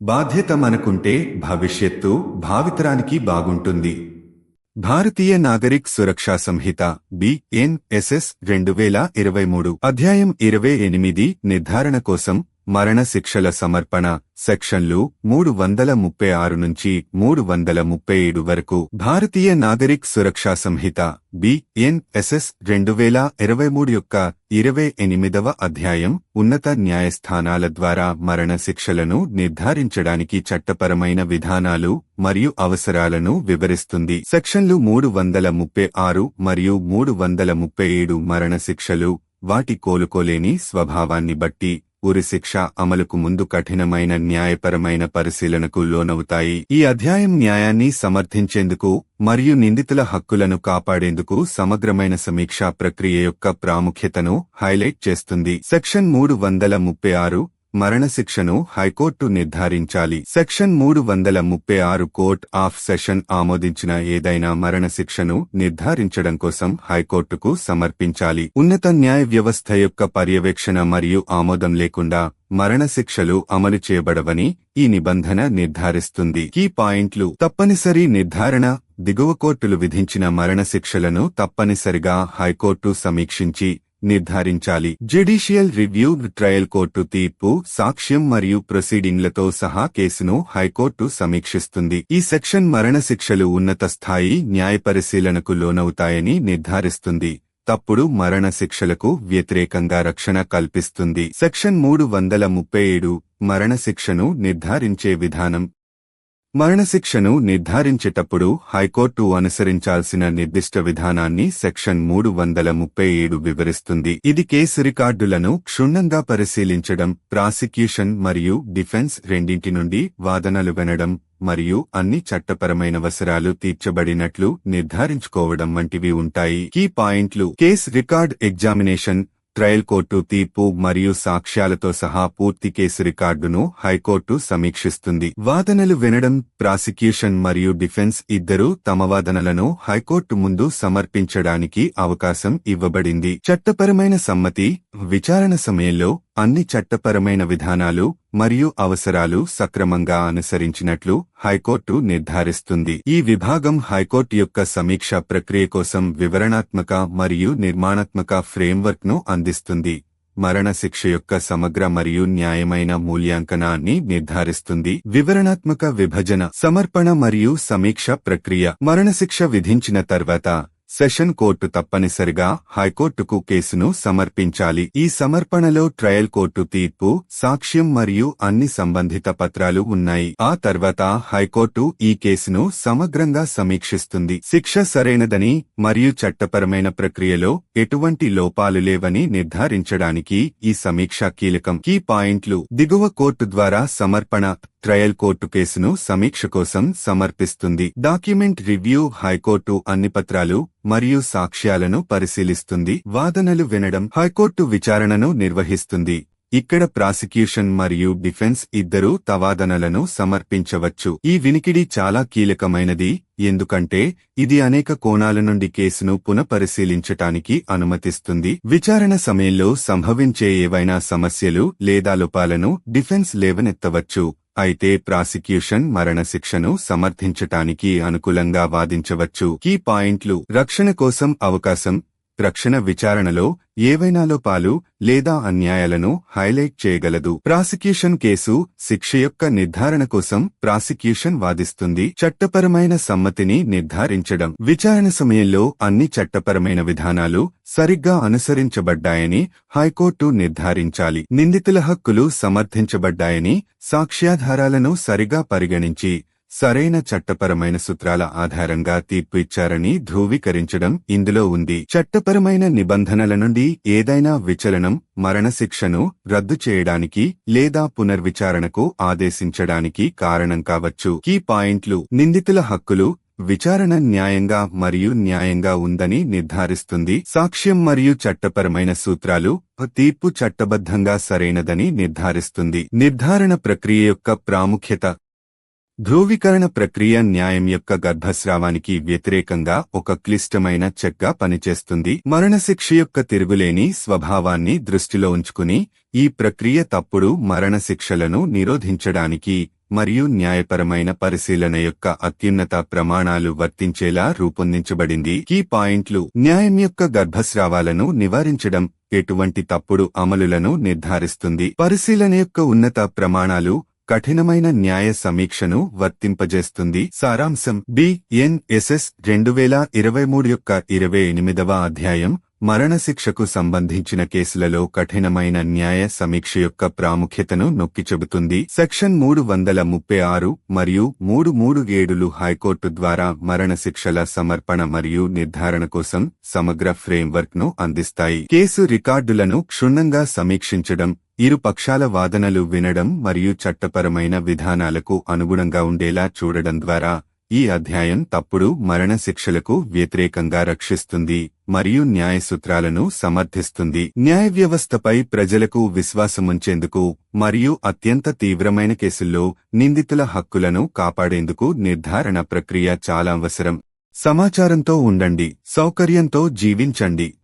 బాధ్యత మనకుంటే భవిష్యత్తు భావితరానికి బాగుంటుంది. భారతీయ నాగరిక్ సురక్షా సంహిత బిఎన్ఎస్ఎస్ రెండు వేల ఇరవై మూడు అధ్యాయం ఇరవై ఎనిమిది నిర్ధారణ కోసం మరణశిక్షల సమర్పణ సెక్షన్లు మూడు వందల ముప్పై ఆరు నుంచి మూడు వందల ముప్పై ఏడు వరకు భారతీయ నాగరిక్ సురక్షా సంహిత బిఎన్ఎస్ఎస్ రెండు వేల ఇరవై మూడు యొక్క ఇరవై ఎనిమిదవ అధ్యాయం ఉన్నత న్యాయస్థానాల ద్వారా మరణ శిక్షలను నిర్ధారించడానికి చట్టపరమైన విధానాలు మరియు అవసరాలను వివరిస్తుంది. సెక్షన్లు మూడు వందల ముప్పై ఆరు మరియు మూడు వందల ముప్పై ఏడు మరణ శిక్షలు వాటి కోలుకోలేని స్వభావాన్ని బట్టి ఉరిశిక్ష అమలుకు ముందు కఠినమైన న్యాయపరమైన పరిశీలనకు లోనవుతాయి. ఈ అధ్యాయం న్యాయాన్ని సమర్థించేందుకు మరియు నిందితుల హక్కులను కాపాడేందుకు సమగ్రమైన సమీక్షా ప్రక్రియ యొక్క ప్రాముఖ్యతను హైలైట్ చేస్తుంది. సెక్షన్ మూడు వందల ముప్పై ఆరు మరణశిక్షను హైకోర్టు నిర్ధారించాలి. సెక్షన్ మూడు వందల ముప్పై ఆరు కోర్ట్ ఆఫ్ సెషన్ ఆమోదించిన ఏదైనా మరణశిక్షను నిర్ధారించడం కోసం హైకోర్టుకు సమర్పించాలి. ఉన్నత న్యాయ వ్యవస్థ యొక్క పర్యవేక్షణ మరియు ఆమోదం లేకుండా మరణశిక్షలు అమలు చేయబడవని ఈ నిబంధన నిర్ధారిస్తుంది. ఈ పాయింట్లు. తప్పనిసరి నిర్ధారణ. దిగువ కోర్టులు విధించిన మరణశిక్షలను తప్పనిసరిగా హైకోర్టు సమీక్షించి నిర్ధారించాలి. జ్యుడిషియల్ రివ్యూ ట్రయల్ కోర్టు తీర్పు సాక్ష్యం మరియు ప్రొసీడింగ్లతో సహా కేసును హైకోర్టు సమీక్షిస్తుంది. ఈ సెక్షన్ మరణశిక్షలు ఉన్నత స్థాయి న్యాయ పరిశీలనకు లోనవుతాయని నిర్ధారిస్తుంది. తప్పుడు మరణ శిక్షలకు వ్యతిరేకంగా రక్షణ కల్పిస్తుంది. సెక్షన్ మూడు వందల ముప్పై ఏడు మరణశిక్షను నిర్ధారించే విధానం. మరణశిక్షను నిర్ధారించేటప్పుడు హైకోర్టు అనుసరించాల్సిన నిర్దిష్ట విధానాన్ని సెక్షన్ మూడు వందల ముప్పై ఏడు వివరిస్తుంది. ఇది కేసు రికార్డులను క్షుణ్ణంగా పరిశీలించడం ప్రాసిక్యూషన్ మరియు డిఫెన్స్ రెండింటి నుండి వాదనలు వినడం మరియు అన్ని చట్టపరమైన అవసరాలు తీర్చబడినట్లు నిర్ధారించుకోవడం వంటివి ఉంటాయి. కీ పాయింట్లు. Case record examination trial court తీర్పు మరియు సాక్ష్యాలతో సహా పూర్తి కేసు రికార్డును హైకోర్టు సమీక్షిస్తుంది. వాదనలు వినడం ప్రాసిక్యూషన్ మరియు డిఫెన్స్ ఇద్దరూ తమ వాదనలను హైకోర్టు ముందు సమర్పించడానికి అవకాశం ఇవ్వబడింది. చట్టపరమైన సమ్మతి విచారణ సమయంలో అన్ని చట్టపరమైన విధానాలు మరియు అవసరాలు సక్రమంగా అనుసరించినట్లు హైకోర్టు నిర్ధారిస్తుంది. ఈ విభాగం హైకోర్టు యొక్క సమీక్ష ప్రక్రియ కోసం వివరణాత్మక మరియు నిర్మాణాత్మక ఫ్రేమ్వర్క్ను అందిస్తుంది. మరణశిక్ష యొక్క సమగ్ర మరియు న్యాయమైన మూల్యాంకనాన్ని నిర్ధారిస్తుంది. వివరణాత్మక విభజన సమర్పణ మరియు సమీక్ష ప్రక్రియ. మరణశిక్ష విధించిన తర్వాత సెషన్ కోర్టు తప్పనిసరిగా హైకోర్టుకు కేసును సమర్పించాలి. ఈ సమర్పణలో ట్రయల్ కోర్టు తీర్పు సాక్ష్యం మరియు అన్ని సంబంధిత పత్రాలు ఉన్నాయి. ఆ తర్వాత హైకోర్టు ఈ కేసును సమగ్రంగా సమీక్షిస్తుంది. శిక్ష సరైనదని మరియు చట్టపరమైన ప్రక్రియలో ఎటువంటి లోపాలు లేవని నిర్ధారించడానికి ఈ సమీక్ష కీలకం. కీ పాయింట్లు. దిగువ కోర్టు ద్వారా సమర్పణ. ట్రయల్ కోర్టు కేసును సమీక్ష కోసం సమర్పిస్తుంది. డాక్యుమెంట్ రివ్యూ హైకోర్టు అన్ని పత్రాలు మరియు సాక్ష్యాలను పరిశీలిస్తుంది. వాదనలు వినడం హైకోర్టు విచారణను నిర్వహిస్తుంది. ఇక్కడ ప్రాసిక్యూషన్ మరియు డిఫెన్స్ ఇద్దరూ తవాదనలను సమర్పించవచ్చు. ఈ వినికిడి చాలా కీలకమైనది ఎందుకంటే ఇది అనేక కోణాల నుండి కేసును పునఃపరిశీలించటానికి అనుమతిస్తుంది. విచారణ సమయంలో సంభవించే ఏవైనా సమస్యలు లేదా లోపాలను డిఫెన్స్ లేవనెత్తవచ్చు. అయితే ప్రాసిక్యూషన్ మరణశిక్షను సమర్థించటానికి అనుకూలంగా వాదించవచ్చు. కీ పాయింట్లు రక్షణ కోసం అవకాశం రక్షణ విచారణలో ఏవైనా లోపాలు లేదా అన్యాయాలను హైలైట్ చేయగలదు. ప్రాసిక్యూషన్ కేసు శిక్ష యొక్క నిర్ధారణ కోసం ప్రాసిక్యూషన్ వాదిస్తుంది. చట్టపరమైన సమ్మతిని నిర్ధారించడం. విచారణ సమయంలో అన్ని చట్టపరమైన విధానాలు సరిగ్గా అనుసరించబడ్డాయని హైకోర్టు నిర్ధారించాలి. నిందితుల హక్కులు సమర్థించబడ్డాయని సాక్ష్యాధారాలను సరిగా పరిగణించి సరైన చట్టపరమైన సూత్రాల ఆధారంగా తీర్పు ఇచ్చారని ధృవీకరించడం ఇందులో ఉంది. చట్టపరమైన నిబంధనల నుండి ఏదైనా విచలనం మరణశిక్షను రద్దు చేయడానికి లేదా పునర్విచారణకు ఆదేశించడానికి కారణం కావచ్చు. కీ పాయింట్లు నిందితుల హక్కులు విచారణ న్యాయంగా మరియు న్యాయంగా ఉందని నిర్ధారిస్తుంది. సాక్ష్యం మరియు చట్టపరమైన సూత్రాలు తీర్పు చట్టబద్ధంగా సరైనదని నిర్ధారిస్తుంది. నిర్ధారణ ప్రక్రియ యొక్క ప్రాముఖ్యత ధ్రువీకరణ ప్రక్రియ న్యాయం యొక్క గర్భస్రావానికి వ్యతిరేకంగా ఒక క్లిష్టమైన చెక్గా పనిచేస్తుంది. మరణశిక్ష యొక్క తిరుగులేని స్వభావాన్ని దృష్టిలో ఉంచుకుని ఈ ప్రక్రియ తప్పుడు మరణశిక్షలను నిరోధించడానికి మరియు న్యాయపరమైన పరిశీలన యొక్క అత్యున్నత ప్రమాణాలు వర్తించేలా రూపొందించబడింది. కీ పాయింట్లు. న్యాయం యొక్క గర్భస్రావాలను నివారించడం ఎటువంటి తప్పుడు అమలులను నిర్ధారిస్తుంది. పరిశీలన యొక్క ఉన్నత ప్రమాణాలు కఠినమైన న్యాయ సమీక్షను వర్తింపజేస్తుంది. సారాంశం. బిఎన్ఎస్ఎస్ రెండు వేల ఇరవై మూడు యొక్క ఇరవై ఎనిమిదవ అధ్యాయం. మరణశిక్షకు సంబంధించిన కేసులలో కఠినమైన న్యాయ సమీక్ష యొక్క ప్రాముఖ్యతను నొక్కి చెబుతుంది. సెక్షన్ మూడు వందల ముప్పై ఆరు మరియు మూడు మూడు ఏడులు హైకోర్టు ద్వారా మరణశిక్షల సమర్పణ మరియు నిర్ధారణ కోసం సమగ్ర ఫ్రేమ్వర్క్ను అందిస్తాయి. కేసు రికార్డులను క్షుణ్ణంగా సమీక్షించడం ఇరు పక్షాల వాదనలు వినడం మరియు చట్టపరమైన విధానాలకు అనుగుణంగా ఉండేలా చూడడం ద్వారా ఈ అధ్యాయం తప్పుడు మరణశిక్షలకు వ్యతిరేకంగా రక్షిస్తుంది మరియు న్యాయ సూత్రాలను సమర్థిస్తుంది. న్యాయ వ్యవస్థపై ప్రజలకు విశ్వాసముంచేందుకు మరియు అత్యంత తీవ్రమైన కేసుల్లో నిందితుల హక్కులను కాపాడేందుకు నిర్ధారణ ప్రక్రియ చాలా అవసరం. సమాచారంతో ఉండండి సౌకర్యంతో జీవించండి.